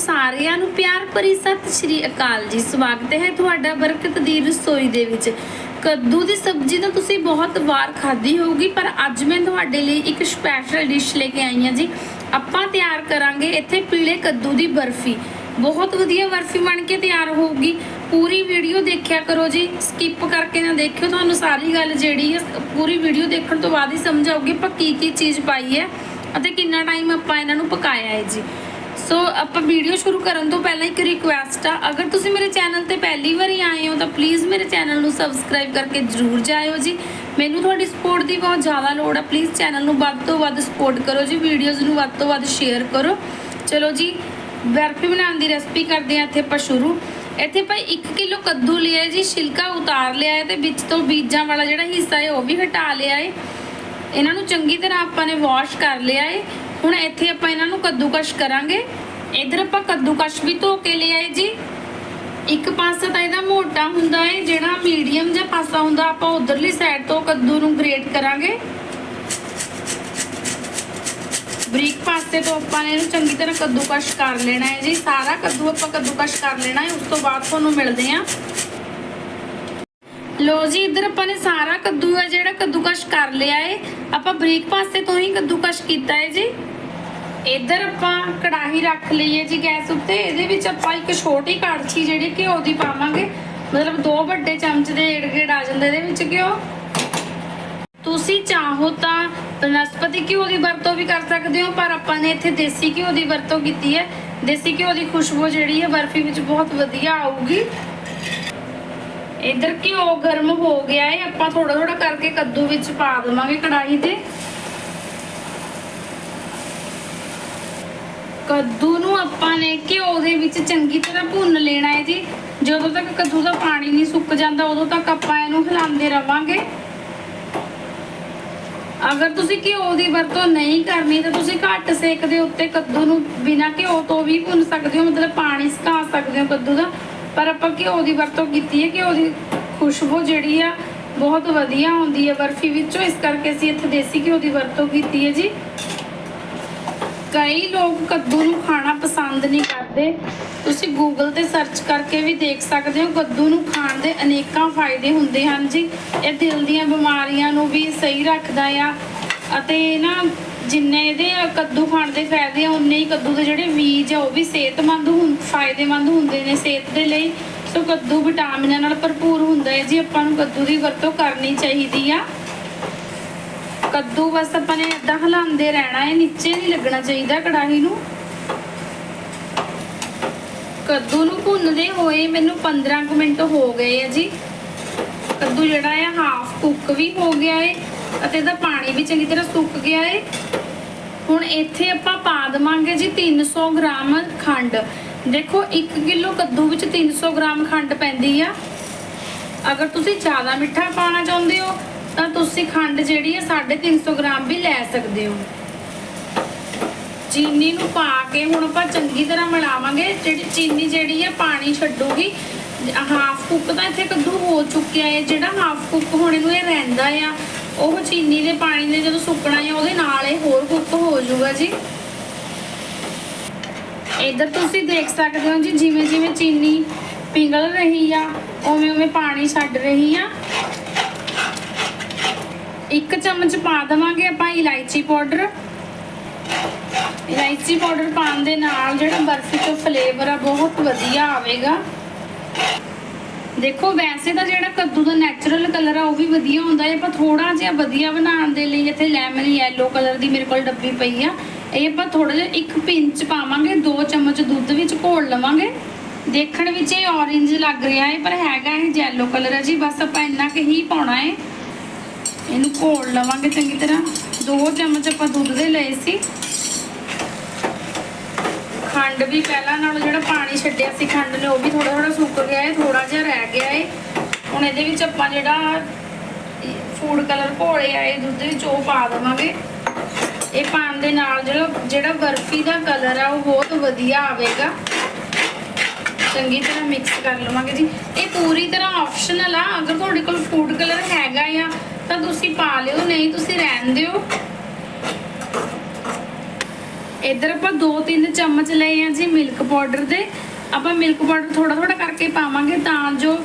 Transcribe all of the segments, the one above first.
ਸਾਰਿਆਂ ਨੂੰ ਪਿਆਰ ਭਰੀ ਸਤਿ ਸ਼੍ਰੀ ਅਕਾਲ ਜੀ। ਸਵਾਗਤ ਹੈ ਤੁਹਾਡਾ ਬਰਕਤ ਦੀ ਰਸੋਈ ਦੇ ਵਿੱਚ। ਕੱਦੂ ਦੀ ਸਬਜ਼ੀ ਤਾਂ ਤੁਸੀਂ ਬਹੁਤ ਵਾਰ ਖਾਧੀ ਹੋਊਗੀ, ਪਰ ਅੱਜ ਮੈਂ ਤੁਹਾਡੇ ਲਈ ਇੱਕ ਸਪੈਸ਼ਲ ਡਿਸ਼ ਲੈ ਕੇ ਆਈ ਹਾਂ ਜੀ। ਆਪਾਂ ਤਿਆਰ ਕਰਾਂਗੇ ਇੱਥੇ ਪੀਲੇ ਕੱਦੂ ਦੀ ਬਰਫੀ। ਬਹੁਤ ਵਧੀਆ ਬਰਫੀ ਬਣ ਕੇ ਤਿਆਰ ਹੋਊਗੀ। ਪੂਰੀ ਵੀਡੀਓ ਦੇਖਿਆ ਕਰੋ ਜੀ। ਸਕਿਪ ਕਰਕੇ ਨਾ ਦੇਖਿਓ ਤੁਹਾਨੂੰ ਸਾਰੀ ਗੱਲ ਜਿਹੜੀ ਹੈ, ਪੂਰੀ ਵੀਡੀਓ ਦੇਖਣ ਤੋਂ ਬਾਅਦ ਹੀ ਸਮਝ ਆਊਗੀ ਆਪਾਂ ਕੀ ਕੀ ਚੀਜ਼ ਪਾਈ ਹੈ ਅਤੇ ਕਿੰਨਾ ਟਾਈਮ ਆਪਾਂ ਇਹਨਾਂ ਨੂੰ ਪਕਾਇਆ ਹੈ ਜੀ। ਸੋ ਆਪਾਂ ਵੀਡੀਓ ਸ਼ੁਰੂ ਕਰਨ ਤੋਂ ਪਹਿਲਾਂ ਇੱਕ ਰਿਕੁਐਸਟ ਆ। ਅਗਰ ਤੁਸੀਂ ਮੇਰੇ ਚੈਨਲ ਤੇ ਪਹਿਲੀ ਵਾਰੀ ਆਏ ਹੋ, ਤਾਂ ਪਲੀਜ਼ ਮੇਰੇ ਚੈਨਲ ਨੂੰ ਸਬਸਕ੍ਰਾਈਬ ਕਰਕੇ ਜਰੂਰ ਜਾਇਓ ਜੀ। ਮੈਨੂੰ ਤੁਹਾਡੀ ਸਪੋਰਟ ਦੀ ਬਹੁਤ ਜ਼ਿਆਦਾ ਲੋੜ ਆ। ਪਲੀਜ਼ ਚੈਨਲ ਨੂੰ ਵੱਧ ਤੋਂ ਵੱਧ ਸਪੋਰਟ ਕਰੋ ਜੀ। ਵੀਡੀਓਜ਼ ਨੂੰ ਵੱਧ ਤੋਂ ਵੱਧ ਸ਼ੇਅਰ ਕਰੋ। ਚਲੋ ਜੀ, ਬਰਫੀ ਬਣਾਉਣ ਦੀ ਰੈਸਪੀ ਕਰਦੇ ਆ ਇੱਥੇ ਆਪਾਂ ਸ਼ੁਰੂ। ਇੱਥੇ ਭਾਈ 1 ਕਿਲੋ ਕੱਦੂ ਲਿਆ ਜੀ, ਛਿਲਕਾ ਉਤਾਰ ਲਿਆ ਹੈ ਤੇ ਵਿੱਚ ਤੋਂ ਬੀਜਾਂ ਵਾਲਾ ਜਿਹੜਾ ਹਿੱਸਾ ਹੈ ਉਹ ਵੀ ਹਟਾ ਲਿਆ ਹੈ। ਇਹਨਾਂ ਨੂੰ ਚੰਗੀ ਤਰ੍ਹਾਂ ਆਪਾਂ ਨੇ ਵਾਸ਼ ਕਰ ਲਿਆ ਏ ਹੁਣ ਇੱਥੇ ਆਪਾਂ ਇਹਨਾਂ ਨੂੰ ਕੱਦੂਕਸ਼ ਕਰਾਂਗੇ। ਇਧਰ ਆਪਾਂ ਕੱਦੂਕਸ਼ ਵੀ ਧੋ ਕੇ ਲਿਆਏ ਜੀ। ਇੱਕ ਪਾਸਾ ਤਾਂ ਇਹਦਾ ਮੋਟਾ ਹੁੰਦਾ ਹੈ ਜਿਹੜਾ ਮੀਡੀਅਮ ਜਿਹਾ ਪਾਸਾ ਹੁੰਦਾ, ਆਪਾਂ ਉਧਰਲੀ ਸਾਈਡ ਤੋਂ ਕੱਦੂ ਨੂੰ ਗ੍ਰੇਟ ਕਰਾਂਗੇ। ਬਰੀਕ ਪਾਸੇ ਤੋਂ ਆਪਾਂ ਨੇ ਇਹਨੂੰ ਚੰਗੀ ਤਰ੍ਹਾਂ ਕੱਦੂਕਸ਼ ਕਰ ਲੈਣਾ ਹੈ ਜੀ। ਸਾਰਾ ਕੱਦੂ ਆਪਾਂ ਕੱਦੂਕਸ਼ ਕਰ ਲੈਣਾ ਹੈ ਉਸ ਤੋਂ ਬਾਅਦ ਤੁਹਾਨੂੰ ਮਿਲਦੇ ਆਂ। ਲੋ ਜੀ, ਇਧਰ ਆਪਾਂ ਨੇ ਸਾਰਾ ਕੱਦੂ ਹੈ ਜਿਹੜਾ ਕੱਦੂਕਸ਼ ਕਰ ਲਿਆ ਏ। ਆਪਾਂ ਬਰੀਕ ਪਾਸੇ ਤੋਂ ਹੀ ਕੱਦੂਕਸ਼ ਕੀਤਾ ਹੈ ਜੀ। ਇਧਰ ਆਪਾਂ ਕੜਾਹੀ ਰੱਖ ਲਈ ਜੀ ਗੈਸ ਉੱਤੇ। ਇਹਦੇ ਵਿੱਚ ਆਪਾਂ ਇੱਕ ਛੋਟੀ ਕੜਛੀ ਜਿਹੜੀ ਘਿਓ ਦੀ ਪਾਵਾਂਗੇ। ਮਤਲਬ ਦੋ ਵੱਡੇ ਚਮਚ ਦੇ ਏੜ ਗੇੜ ਆ ਜਾਂਦੇ, ਇਹਦੇ ਵਿੱਚ ਘਿਓ। ਤੁਸੀਂ ਚਾਹੋ ਤਾਂ ਬਨਸਪਤੀ ਘਿਓ ਦੀ ਵਰਤੋਂ ਵੀ ਕਰ ਸਕਦੇ ਹੋ, ਪਰ ਆਪਾਂ ਨੇ ਇੱਥੇ ਦੇਸੀ ਘਿਓ ਦੀ ਵਰਤੋਂ ਕੀਤੀ ਹੈ ਦੇਸੀ ਘਿਓ ਦੀ ਖੁਸ਼ਬੂ ਜਿਹੜੀ ਹੈ ਬਰਫੀ ਵਿੱਚ ਬਹੁਤ ਵਧੀਆ ਆਊਗੀ। ਇਧਰ ਘਿਓ ਗਰਮ ਹੋ ਗਿਆ ਹੈ ਆਪਾਂ ਥੋੜਾ ਥੋੜਾ ਕਰਕੇ ਕੱਦੂ ਵਿੱਚ ਪਾ ਦੇਵਾਂਗੇ ਕੜਾਹੀ ਤੇ। ਕੱਦੂ ਨੂੰ ਆਪਾਂ ਨੇ ਘਿਓ ਦੇ ਵਿੱਚ ਚੰਗੀ ਤਰ੍ਹਾਂ ਭੁੰਨ ਲੈਣਾ ਹੈ ਜੀ। ਜਦੋਂ ਤੱਕ ਕੱਦੂ ਦਾ ਪਾਣੀ ਨਹੀਂ ਸੁੱਕ ਜਾਂਦਾ, ਉਦੋਂ ਤੱਕ ਆਪਾਂ ਇਹਨੂੰ ਹਿਲਾਉਂਦੇ ਰਵਾਂਗੇ। ਅਗਰ ਤੁਸੀਂ ਘਿਓ ਦੀ ਵਰਤੋਂ ਨਹੀਂ ਕਰਨੀ, ਤਾਂ ਤੁਸੀਂ ਘੱਟ ਸੇਕ ਦੇ ਉੱਤੇ ਕੱਦੂ ਨੂੰ ਬਿਨਾਂ ਘਿਓ ਤੋਂ ਵੀ ਭੁੰਨ ਸਕਦੇ ਹੋ, ਮਤਲਬ ਪਾਣੀ ਸੁਕਾ ਸਕਦੇ ਹੋ ਕੱਦੂ ਦਾ। ਪਰ ਆਪਾਂ ਘਿਓ ਦੀ ਵਰਤੋਂ ਕੀਤੀ ਹੈ, ਘਿਓ ਦੀ ਖੁਸ਼ਬੂ ਜਿਹੜੀ ਆ ਬਹੁਤ ਵਧੀਆ ਹੁੰਦੀ ਹੈ ਬਰਫੀ ਵਿੱਚੋਂ, ਇਸ ਕਰਕੇ ਅਸੀਂ ਇੱਥੇ ਦੇਸੀ ਘਿਓ ਦੀ ਵਰਤੋਂ ਕੀਤੀ ਹੈ ਜੀ। ਕਈ ਲੋਕ ਕੱਦੂ ਨੂੰ ਖਾਣਾ ਪਸੰਦ ਨਹੀਂ ਕਰਦੇ। ਤੁਸੀਂ ਗੂਗਲ ਤੇ ਸਰਚ ਕਰਕੇ ਵੀ ਦੇਖ ਸਕਦੇ ਹੋ, ਕੱਦੂ ਨੂੰ ਖਾਣ ਦੇ ਅਨੇਕਾਂ ਫਾਇਦੇ ਹੁੰਦੇ ਹਨ ਜੀ। ਇਹ ਦਿਲ ਦੀਆਂ ਬਿਮਾਰੀਆਂ ਨੂੰ ਵੀ ਸਹੀ ਰੱਖਦਾ ਆ ਅਤੇ ਨਾ ਜਿੰਨੇ ਇਹਦੇ ਕੱਦੂ ਖਾਣ ਦੇ ਫਾਇਦੇ ਆ ਉਨੇ ਹੀ ਕੱਦੂ ਦੇ ਜਿਹੜੇ ਬੀਜ ਆ, ਉਹ ਵੀ ਸਿਹਤਮੰਦ ਹੁੰ, ਫਾਇਦੇਮੰਦ ਹੁੰਦੇ ਨੇ ਸਿਹਤ ਦੇ ਲਈ। ਸੋ ਕੱਦੂ ਵਿਟਾਮਿਨਾਂ ਨਾਲ ਭਰਪੂਰ ਹੁੰਦਾ ਹੈ ਜੀ, ਆਪਾਂ ਨੂੰ ਕੱਦੂ ਦੀ ਵਰਤੋਂ ਕਰਨੀ ਚਾਹੀਦੀ ਆ। ਕੱਦੂ ਬਸ ਆਪਾਂ ਨੇ ਏਦਾਂ ਹਿਲਾਉਂਦੇ ਰਹਿਣਾ ਹੈ ਨੀਚੇ ਨਹੀਂ ਲੱਗਣਾ ਚਾਹੀਦਾ ਕੜਾਹੀ ਨੂੰ। ਕੱਦੂ ਨੂੰ ਭੁੰਨਦੇ ਹੋਏ ਮੈਨੂੰ 15 ਕੁ ਮਿੰਟ ਹੋ ਗਏ ਆ ਜੀ। ਕੱਦੂ ਜਿਹੜਾ ਹੈ ਹਾਫ ਕੁੱਕ ਵੀ ਹੋ ਗਿਆ ਹੈ ਅਤੇ ਇਹਦਾ ਪਾਣੀ ਵੀ ਚੰਗੀ ਤਰ੍ਹਾਂ ਸੁੱਕ ਗਿਆ ਹੈ ਹੁਣ ਇੱਥੇ ਆਪਾਂ ਪਾ ਦੇਵਾਂਗੇ ਜੀ 300 ਗ੍ਰਾਮ ਖੰਡ। ਦੇਖੋ 1 ਕਿਲੋ ਕੱਦੂ ਵਿੱਚ 300 ਗ੍ਰਾਮ ਖੰਡ ਪੈਂਦੀ ਆ। ਅਗਰ ਤੁਸੀਂ ਜ਼ਿਆਦਾ ਮਿੱਠਾ ਪਾਣਾ ਚਾਹੁੰਦੇ ਹੋ, ਤਾਂ ਤੁਸੀਂ ਖੰਡ ਜਿਹੜੀ ਹੈ 350 ਗ੍ਰਾਮ ਵੀ ਲੈ ਸਕਦੇ ਹੋ। ਚੀਨੀ ਨੂੰ ਪਾ ਕੇ ਹੁਣ ਆਪਾਂ ਚੰਗੀ ਤਰ੍ਹਾਂ ਮਿਲਾਵਾਂਗੇ। ਜਿਹੜੀ ਚੀਨੀ ਜਿਹੜੀ ਹੈ ਪਾਣੀ ਛੱਡੂਗੀ ਹਾਫ ਕੁੱਕ ਤਾਂ ਇੱਥੇ ਕੱਦੂ ਹੋ ਚੁੱਕਿਆ ਹੈ ਜਿਹੜਾ ਹਾਫ ਕੁੱਕ ਹੋਣੇ ਨੂੰ ਇਹ ਰਹਿੰਦਾ ਆ। ਉਹ ਚੀਨੀ ਦੇ ਪਾਣੀ ਨੇ ਜਦੋਂ ਸੁੱਕਣਾ ਹੈ ਉਹਦੇ ਨਾਲ ਇਹ ਹੋਰ ਕੁੱਕ ਹੋ ਜਾਊਗਾ ਜੀ। ਇਧਰ ਤੁਸੀਂ ਦੇਖ ਸਕਦੇ ਹੋ ਜੀ, ਜਿਵੇਂ ਜਿਵੇਂ ਚੀਨੀ ਪਿਘਲ ਰਹੀ ਆ, ਉਵੇਂ ਉਵੇਂ ਪਾਣੀ ਛੱਡ ਰਹੀ ਆ। ਇੱਕ ਚਮਚ ਪਾ ਦੇਵਾਂਗੇ ਆਪਾਂ ਇਲਾਇਚੀ ਪਾਊਡਰ। ਇਲਾਇਚੀ ਪਾਊਡਰ ਪਾਉਣ ਦੇ ਨਾਲ ਜਿਹੜਾ ਬਰਫੀ ਤੋਂ ਫਲੇਵਰ ਆ, ਬਹੁਤ ਵਧੀਆ ਆਵੇਗਾ। ਦੇਖੋ, ਵੈਸੇ ਤਾਂ ਜਿਹੜਾ ਕੱਦੂ ਦਾ ਨੈਚੁਰਲ ਕਲਰ ਆ, ਉਹ ਵੀ ਵਧੀਆ ਹੁੰਦਾ ਹੈ ਪਰ ਥੋੜਾ ਜਿਹਾ ਵਧੀਆ ਬਣਾਉਣ ਦੇ ਲਈ ਇੱਥੇ ਲੈਮਨ ਯੈਲੋ ਕਲਰ ਦੀ ਮੇਰੇ ਕੋਲ ਡੱਬੀ ਪਈ ਆ। ਇਹ ਆਪਾਂ ਥੋੜਾ ਜਿਹਾ ਇੱਕ ਪਿੰਚ ਪਾਵਾਂਗੇ 2 ਚਮਚ ਦੁੱਧ ਵਿੱਚ ਘੋਲ ਲਵਾਂਗੇ। ਦੇਖਣ ਵਿੱਚ ਇਹ orange ਲੱਗ ਰਿਹਾ ਹੈ, ਪਰ ਹੈਗਾ ਇਹ ਯੈਲੋ ਕਲਰ ਹੈ ਜੀ, ਬਸ ਆਪਾਂ ਇੰਨਾ ਕੁ ਹੀ ਪਾਉਣਾ ਹੈ। ਇਹਨੂੰ ਘੋਲ ਲਵਾਂਗੇ ਚੰਗੀ ਤਰ੍ਹਾਂ। 2 ਚਮਚ ਆਪਾਂ ਦੁੱਧ ਦੇ ਲਏ ਸੀ। ਖੰਡ ਵੀ ਪਹਿਲਾਂ ਨਾਲੋਂ ਜਿਹੜਾ ਪਾਣੀ ਛੱਡਿਆ ਸੀ ਖੰਡ ਨੇ, ਉਹ ਵੀ ਥੋੜਾ ਥੋੜਾ ਸੁੱਕ ਗਿਆ ਹੈ ਥੋੜਾ ਜਿਹਾ ਰਹਿ ਗਿਆ ਹੈ ਹੁਣ ਇਹਦੇ ਵਿੱਚ ਆਪਾਂ ਜਿਹੜਾ ਫੂਡ ਕਲਰ ਘੋਲੇ ਆਏ ਦੁੱਧ ਵਿੱਚ ਉਹ ਪਾ ਦੇਵਾਂਗੇ। ਇਹ ਪਾਣ ਦੇ ਨਾਲ ਜਿਹੜਾ ਜਿਹੜਾ ਬਰਫੀ ਦਾ ਕਲਰ ਆ, ਉਹ ਬਹੁਤ ਵਧੀਆ ਆਵੇਗਾ। ਚੰਗੀ ਤਰ੍ਹਾਂ ਮਿਕਸ ਕਰ ਲਵਾਂਗੇ ਜੀ। ਇਹ ਪੂਰੀ ਤਰ੍ਹਾਂ ਆਪਸ਼ਨਲ ਆ, ਅਗਰ ਤੁਹਾਡੇ ਕੋਲ ਫੂਡ ਕਲਰ ਹੈਗਾ ਆ, ਤਾਂ ਤੁਸੀਂ ਪਾ ਲਿਓ, ਨਹੀਂ ਤੁਸੀਂ ਰਹਿਣ ਦਿਓ। ਇੱਧਰ ਆਪਾਂ 2-3 ਚਮਚ ਲਏ ਆ ਜੀ ਮਿਲਕ ਪਾਊਡਰ ਦੇ। ਆਪਾਂ ਮਿਲਕ ਪਾਊਡਰ ਥੋੜਾ ਥੋੜਾ ਕਰਕੇ ਪਾਵਾਂਗੇ ਤਾਂ ਜੋ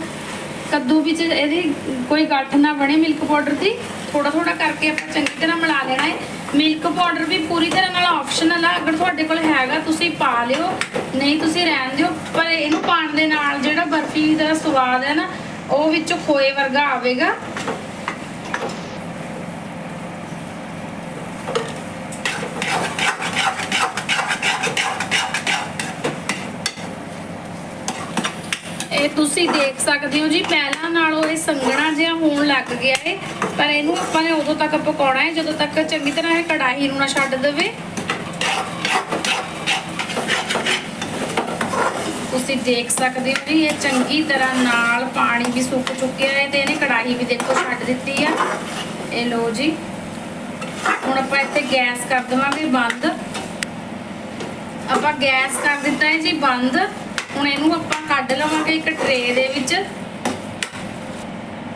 ਕੱਦੂ ਵਿੱਚ ਇਹਦੀ ਕੋਈ ਗੱਠ ਨਾ ਬਣੇ ਮਿਲਕ ਪਾਊਡਰ ਦੀ। ਥੋੜਾ ਥੋੜਾ ਕਰਕੇ ਆਪਾਂ ਚੰਗੀ ਤਰ੍ਹਾਂ ਮਿਲਾ ਲੈਣਾ ਹੈ। ਮਿਲਕ ਪਾਊਡਰ ਵੀ ਪੂਰੀ ਤਰ੍ਹਾਂ ਨਾਲ ਆਪਸ਼ਨਲ ਆ ਅਗਰ ਤੁਹਾਡੇ ਕੋਲ ਹੈਗਾ ਤੁਸੀਂ ਪਾ ਲਿਓ, ਨਹੀਂ ਤੁਸੀਂ ਰਹਿਣ ਦਿਓ। ਪਰ ਇਹਨੂੰ ਪਾਣ ਦੇ ਨਾਲ ਜਿਹੜਾ ਬਰਫੀ ਦਾ ਸਵਾਦ ਹੈ ਨਾ, ਉਹ ਵਿੱਚੋਂ ਖੋਏ ਵਰਗਾ ਆਵੇਗਾ। ਇਹ ਤੁਸੀਂ ਦੇਖ ਸਕਦੇ ਹੋ ਜੀ ਪਹਿਲਾਂ ਨਾਲੋਂ ਇਹ ਸੰਘਣਾ ਜਿਹਾ ਹੋਣ ਲੱਗ ਗਿਆ ਏ। ਪਰ ਇਹਨੂੰ ਆਪਾਂ ਨੇ ਉਦੋਂ ਤੱਕ ਪਕਾਉਣਾ ਹੈ ਜਦੋਂ ਤੱਕ ਚੰਗੀ ਤਰ੍ਹਾਂ ਇਹ ਕੜਾਹੀ ਨੂੰ ਨਾ ਛੱਡ ਦੇਵੇ। ਤੁਸੀਂ ਦੇਖ ਸਕਦੇ ਹੋ ਜੀ, ਇਹ ਚੰਗੀ ਤਰ੍ਹਾਂ ਨਾਲ ਪਾਣੀ ਵੀ ਸੁੱਕ ਚੁੱਕਿਆ ਹੈ ਤੇ ਇਹਨੇ ਕੜਾਹੀ ਵੀ ਦੇਖੋ ਛੱਡ ਦਿੱਤੀ ਆ। ਇਹ ਲੋ ਜੀ, ਹੁਣ ਆਪਾਂ ਇੱਥੇ ਗੈਸ ਕਰ ਦੇਵਾਂਗੇ ਬੰਦ। ਆਪਾਂ ਗੈਸ ਕਰ ਦਿੱਤਾ ਹੈ ਜੀ, ਬੰਦ। ਹੁਣ ਇਹਨੂੰ ਆਪਾਂ ਕੱਢ ਲਵਾਂਗੇ ਇੱਕ ਟਰੇ ਦੇ ਵਿੱਚ।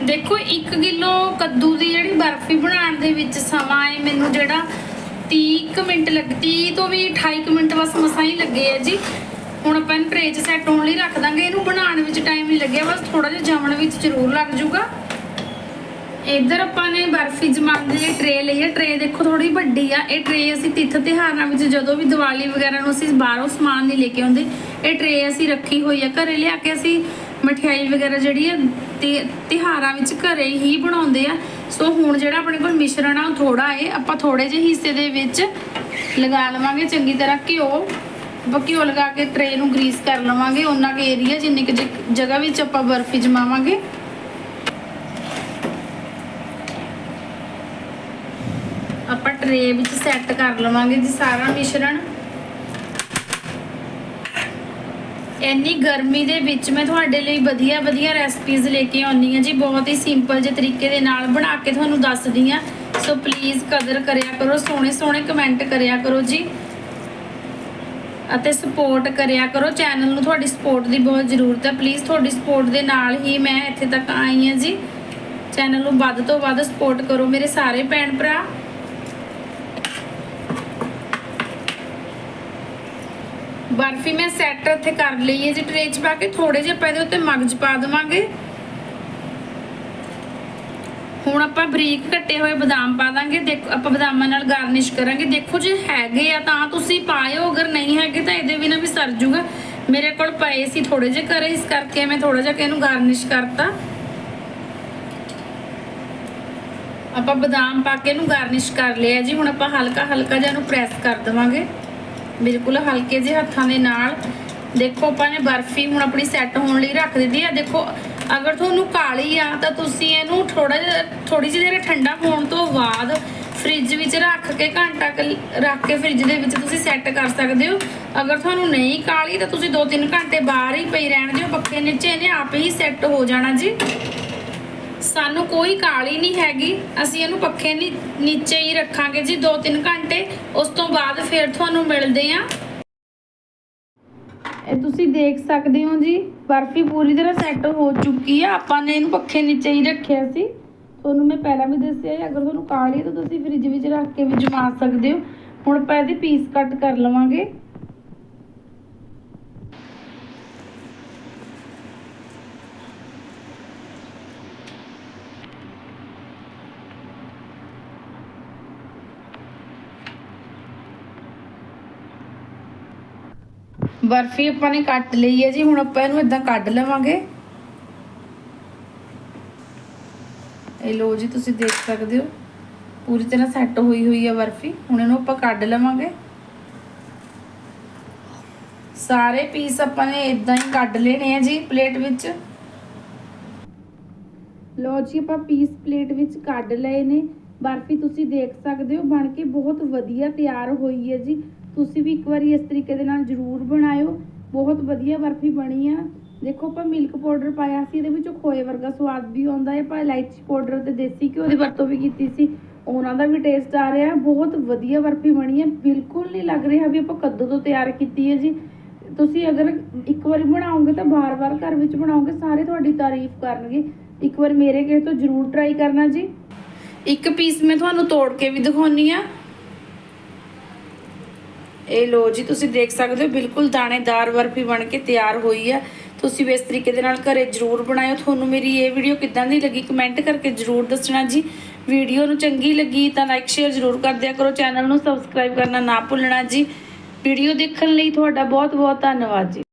ਦੇਖੋ 1 ਕਿਲੋ ਕੱਦੂ ਦੀ ਜਿਹੜੀ ਬਰਫੀ ਬਣਾਉਣ ਦੇ ਵਿੱਚ ਸਮਾਂ ਹੈ ਮੈਨੂੰ ਜਿਹੜਾ 30 ਕੁ ਮਿੰਟ ਲੱਗ 30 ਤੋਂ ਵੀ 28 ਕੁ ਮਿੰਟ ਬਸ ਮਸਾਂ ਹੀ ਲੱਗੇ ਆ ਜੀ। ਹੁਣ ਆਪਾਂ ਇਹਨੂੰ ਟਰੇ 'ਚ ਸੈੱਟ ਹੋਣ ਲਈ ਰੱਖ ਦਾਂਗੇ। ਇਹਨੂੰ ਬਣਾਉਣ ਵਿੱਚ ਟਾਈਮ ਨਹੀਂ ਲੱਗਿਆ। ਬਸ ਥੋੜਾ ਜਿਹਾ ਜਮਣ ਵਿੱਚ ਜ਼ਰੂਰ ਲੱਗ ਜਾਊਗਾ ਇੱਧਰ ਆਪਾਂ ਨੇ ਬਰਫੀ ਜਮਾਉਣ ਦੇ ਲਈ ਟਰੇ ਲਈ ਹੈ। ਟਰੇ ਦੇਖੋ ਥੋੜੀ ਵੱਡੀ ਆ। ਇਹ ਟਰੇ ਅਸੀਂ ਤਿੱਥ ਤਿਹਾਰਾਂ ਵਿੱਚ ਜਦੋਂ ਵੀ ਦੀਵਾਲੀ ਵਗੈਰਾ ਨੂੰ ਅਸੀਂ ਬਾਹਰੋਂ ਸਮਾਨ ਨਹੀਂ ਲੈ ਕੇ ਆਉਂਦੇ, ਇਹ ਟਰੇ ਅਸੀਂ ਰੱਖੀ ਹੋਈ ਆ। ਘਰੇ ਲਿਆ ਕੇ ਅਸੀਂ ਮਠਿਆਈ ਵਗੈਰਾ ਜਿਹੜੀ ਆ, ਤੇ ਤਿਹਾਰਾਂ ਵਿੱਚ ਘਰੇ ਹੀ ਬਣਾਉਂਦੇ ਆ। ਸੋ ਹੁਣ ਜਿਹੜਾ ਆਪਣੇ ਕੋਲ ਮਿਸ਼ਰਣ ਆ, ਉਹ ਥੋੜਾ ਏ ਆਪਾਂ ਥੋੜੇ ਜਿਹੇ ਹਿੱਸੇ ਦੇ ਵਿੱਚ ਲਗਾ ਲਵਾਂਗੇ। ਚੰਗੀ ਤਰ੍ਹਾਂ ਘਿਓ, ਆਪਾਂ ਘਿਓ ਲਗਾ ਕੇ ਟਰੇ ਨੂੰ ਗਰੀਸ ਕਰ ਲਵਾਂਗੇ। ਉਹਨਾਂ ਕੇ ਏਰੀਆ ਜਿੰਨੀ ਕੁ ਜ- ਜਗ੍ਹਾ ਵਿੱਚ ਆਪਾਂ ਬਰਫੀ ਜਮਾਵਾਂਗੇ ਆਪਾਂ ਟਰੇ ਵਿੱਚ ਸੈੱਟ ਕਰ ਲਵਾਂਗੇ ਜੀ ਸਾਰਾ ਮਿਸ਼ਰਣ। ਇੰਨੀ ਗਰਮੀ ਦੇ ਵਿੱਚ ਮੈਂ ਤੁਹਾਡੇ ਲਈ ਵਧੀਆ ਵਧੀਆ ਰੈਸਪੀਜ਼ ਲੈ ਕੇ ਆਉਣੀ ਆ ਜੀ, ਬਹੁਤ ਹੀ ਸਿੰਪਲ ਜਿਹੇ ਤਰੀਕੇ ਦੇ ਨਾਲ ਬਣਾ ਕੇ ਤੁਹਾਨੂੰ ਦੱਸਦੀ ਆ ਸੋ ਪਲੀਜ਼ ਕਦਰ ਕਰਿਆ ਕਰੋ ਸੋਹਣੇ ਸੋਹਣੇ ਕਮੈਂਟ ਕਰਿਆ ਕਰੋ ਜੀ। ਅਤੇ ਸਪੋਰਟ ਕਰਿਆ ਕਰੋ ਚੈਨਲ ਨੂੰ ਤੁਹਾਡੀ ਸਪੋਰਟ ਦੀ ਬਹੁਤ ਜ਼ਰੂਰਤ ਹੈ। ਪਲੀਜ਼ ਤੁਹਾਡੀ ਸਪੋਰਟ ਦੇ ਨਾਲ ਹੀ ਮੈਂ ਇੱਥੇ ਤੱਕ ਆਈ ਹਾਂ ਜੀ। ਚੈਨਲ ਨੂੰ ਵੱਧ ਤੋਂ ਵੱਧ ਸਪੋਰਟ ਕਰੋ ਮੇਰੇ ਸਾਰੇ ਭੈਣ ਭਰਾ। ਬਰਫੀ ਮੈਂ ਸੈੱਟ ਇੱਥੇ ਕਰ ਲਈ ਹੈ ਜੀ ਟਰੇ 'ਚ ਪਾ ਕੇ ਥੋੜੇ ਜਿਹੇ ਇਹਦੇ ਉੱਤੇ ਮਗਜ ਪਾ ਦੇਵਾਂਗੇ। ਹੁਣ ਆਪਾਂ ਬਰੀਕ ਕੱਟੇ ਹੋਏ ਬਦਾਮ ਪਾ ਦਾਂਗੇ। ਦੇਖੋ, ਆਪਾਂ ਬਦਾਮਾਂ ਨਾਲ ਗਾਰਨਿਸ਼ ਕਰਾਂਗੇ। ਦੇਖੋ ਜੇ ਹੈਗੇ ਆ ਤਾਂ ਤੁਸੀਂ ਪਾਇਓ, ਅਗਰ ਨਹੀਂ ਹੈਗੇ ਤਾਂ ਇਹਦੇ ਬਿਨਾਂ ਵੀ ਸਰ ਜੂਗਾ। ਮੇਰੇ ਕੋਲ ਪਏ ਸੀ ਥੋੜੇ ਜਿਹੇ ਘਰੇ, ਇਸ ਕਰਕੇ ਮੈਂ ਥੋੜਾ ਜਿਹਾ ਕਿ ਇਹਨੂੰ ਗਾਰਨਿਸ਼ ਕਰਤਾ। ਆਪਾਂ ਬਦਾਮ ਪਾ ਕੇ ਇਹਨੂੰ ਗਾਰਨਿਸ਼ ਕਰ ਲਿਆ ਜੀ। ਹੁਣ ਆਪਾਂ ਹਲਕਾ ਹਲਕਾ ਜਿਹਾ ਇਹਨੂੰ ਪ੍ਰੈਸ ਕਰ ਦੇਵਾਂਗੇ। ਬਿਲਕੁਲ ਹਲਕੇ ਜਿਹੇ ਹੱਥਾਂ ਦੇ ਨਾਲ। ਦੇਖੋ, ਆਪਾਂ ਨੇ ਬਰਫੀ ਹੁਣ ਆਪਣੀ ਸੈੱਟ ਹੋਣ ਲਈ ਰੱਖ ਦਿੱਤੀ ਆ। ਦੇਖੋ, ਅਗਰ ਤੁਹਾਨੂੰ ਕਾਲੀ ਆ, ਤਾਂ ਤੁਸੀਂ ਇਹਨੂੰ ਥੋੜਾ ਜਿਹਾ ਥੋੜੀ ਜਿਹੀ ਦੇਰ ਠੰਡਾ ਹੋਣ ਤੋਂ ਬਾਅਦ ਫ੍ਰਿਜ ਵਿੱਚ ਰੱਖ ਕੇ, ਘੰਟਾ ਕੁ ਰੱਖ ਕੇ ਫ੍ਰਿਜ ਦੇ ਵਿੱਚ ਤੁਸੀਂ ਸੈੱਟ ਕਰ ਸਕਦੇ ਹੋ। ਅਗਰ ਤੁਹਾਨੂੰ ਨਹੀਂ ਕਾਲੀ, ਤਾਂ ਤੁਸੀਂ 2-3 ਘੰਟੇ ਬਾਹਰ ਹੀ ਪਈ ਰਹਿਣ ਦਿਓ। ਪੱਖੇ ਨੀਚੇ ਇਹਨੇ ਆਪੇ ਹੀ ਸੈੱਟ ਹੋ ਜਾਣਾ ਜੀ। ਸਾਨੂੰ ਕੋਈ ਕਾਲੀ ਨਹੀਂ ਹੈਗੀ। ਅਸੀਂ ਇਹਨੂੰ ਪੱਖੇ ਨੀ- ਨੀਚੇ ਹੀ ਰੱਖਾਂਗੇ ਜੀ 2-3 ਘੰਟੇ। ਉਸ ਤੋਂ ਬਾਅਦ ਫਿਰ ਤੁਹਾਨੂੰ ਮਿਲਦੇ ਆ ਇਹ ਤੁਸੀਂ ਦੇਖ ਸਕਦੇ ਹੋ ਜੀ, ਬਰਫੀ ਪੂਰੀ ਤਰ੍ਹਾਂ ਸੈੱਟ ਹੋ ਚੁੱਕੀ ਆ। ਆਪਾਂ ਨੇ ਇਹਨੂੰ ਪੱਖੇ ਨੀਚੇ ਹੀ ਰੱਖਿਆ ਸੀ। ਤੁਹਾਨੂੰ ਮੈਂ ਪਹਿਲਾਂ ਵੀ ਦੱਸਿਆ ਹੈ ਅਗਰ ਤੁਹਾਨੂੰ ਕਾਲੀ ਤਾਂ ਤੁਸੀਂ ਫ੍ਰਿਜ ਵਿੱਚ ਰੱਖ ਕੇ ਵੀ ਜਮਾ ਸਕਦੇ ਹੋ। ਹੁਣ ਆਪਾਂ ਇਹਦੇ ਪੀਸ ਕੱਟ ਕਰ ਲਵਾਂਗੇ। ਬਰਫੀ ਆਪਾਂ ਨੇ ਕੱਟ ਲਈ ਹੈ ਜੀ, ਹੁਣ ਆਪਾਂ ਇਹਨੂੰ ਇਦਾਂ ਕੱਢ ਲਵਾਂਗੇ। ਇਹ ਲੋ ਜੀ, ਤੁਸੀਂ ਦੇਖ ਸਕਦੇ ਹੋ। ਪੂਰੀ ਤਰ੍ਹਾਂ ਸੈੱਟ ਹੋਈ ਹੋਈ ਹੈ ਬਰਫੀ, ਹੁਣ ਇਹਨੂੰ ਆਪਾਂ ਕੱਢ ਲਵਾਂਗੇ। ਸਾਰੇ ਪੀਸ ਆਪਾਂ ਨੇ ਇਦਾਂ ਹੀ ਕੱਢ ਲੈਣੇ ਆ ਜੀ, ਪਲੇਟ ਵਿੱਚ। ਲੋ ਜੀ, ਆਪਾਂ ਪੀਸ ਪਲੇਟ ਵਿੱਚ ਕੱਢ ਲਏ ਨੇ। ਬਰਫੀ ਤੁਸੀਂ ਦੇਖ ਸਕਦੇ ਹੋ, ਬਣ ਕੇ ਬਹੁਤ ਵਧੀਆ ਤਿਆਰ ਹੋਈ ਹੈ ਜੀ। ਤੁਸੀਂ ਵੀ ਇੱਕ ਵਾਰੀ ਇਸ ਤਰੀਕੇ ਦੇ ਨਾਲ ਜ਼ਰੂਰ ਬਣਾਇਓ। ਬਹੁਤ ਵਧੀਆ ਬਰਫੀ ਬਣੀ ਆ। ਦੇਖੋ, ਆਪਾਂ ਮਿਲਕ ਪਾਊਡਰ ਪਾਇਆ ਸੀ, ਇਹਦੇ ਵਿੱਚੋਂ ਖੋਏ ਵਰਗਾ ਸਵਾਦ ਵੀ ਆਉਂਦਾ ਹੈ। ਆਪਾਂ ਇਲਾਇਚੀ ਪਾਊਡਰ ਤੇ ਦੇਸੀ ਘਿਓ ਦੀ ਵਰਤੋਂ ਵੀ ਕੀਤੀ ਸੀ। ਉਹਨਾਂ ਦਾ ਵੀ ਟੇਸਟ ਆ ਰਿਹਾ। ਬਹੁਤ ਵਧੀਆ ਬਰਫੀ ਬਣੀ ਹੈ। ਬਿਲਕੁਲ ਨਹੀਂ ਲੱਗ ਰਿਹਾ ਵੀ ਆਪਾਂ ਕੱਦੂ ਤੋਂ ਤਿਆਰ ਕੀਤੀ ਹੈ ਜੀ। ਤੁਸੀਂ ਅਗਰ ਇੱਕ ਵਾਰੀ ਬਣਾਓਗੇ ਤਾਂ ਬਾਰ-ਬਾਰ ਘਰ ਵਿੱਚ ਬਣਾਓਗੇ, ਸਾਰੇ ਤੁਹਾਡੀ ਤਾਰੀਫ ਕਰਨਗੇ। ਇੱਕ ਵਾਰ ਮੇਰੇ ਕਿਸੇ ਤੋਂ ਜ਼ਰੂਰ ਟਰਾਈ ਕਰਨਾ ਜੀ। ਇੱਕ ਪੀਸ ਮੈਂ ਤੁਹਾਨੂੰ ਤੋੜ ਕੇ ਵੀ ਦਿਖਾਉਣੀ ਆ। ਇਹ ਲੋ ਜੀ, ਤੁਸੀਂ ਦੇਖ ਸਕਦੇ ਹੋ, ਬਿਲਕੁਲ ਦਾਣੇਦਾਰ ਬਰਫੀ ਬਣ ਕੇ ਤਿਆਰ ਹੋਈ ਆ। ਤੁਸੀਂ ਵੀ ਇਸ ਤਰੀਕੇ ਦੇ ਨਾਲ ਘਰੇ ਜਰੂਰ ਬਣਾਇਓ। ਤੁਹਾਨੂੰ ਮੇਰੀ ਇਹ ਵੀਡੀਓ ਕਿੱਦਾਂ ਦੀ ਲੱਗੀ ਕਮੈਂਟ ਕਰਕੇ ਜਰੂਰ ਦੱਸਣਾ ਜੀ। ਵੀਡੀਓ ਨੂੰ ਚੰਗੀ ਲੱਗੀ ਤਾਂ ਲਾਈਕ, ਸ਼ੇਅਰ ਜਰੂਰ ਕਰ ਦਿਆ ਕਰੋ। ਚੈਨਲ ਨੂੰ ਸਬਸਕ੍ਰਾਈਬ ਕਰਨਾ ਨਾ ਭੁੱਲਣਾ ਜੀ। ਵੀਡੀਓ ਦੇਖਣ ਲਈ ਤੁਹਾਡਾ ਬਹੁਤ ਬਹੁਤ ਧੰਨਵਾਦ ਜੀ।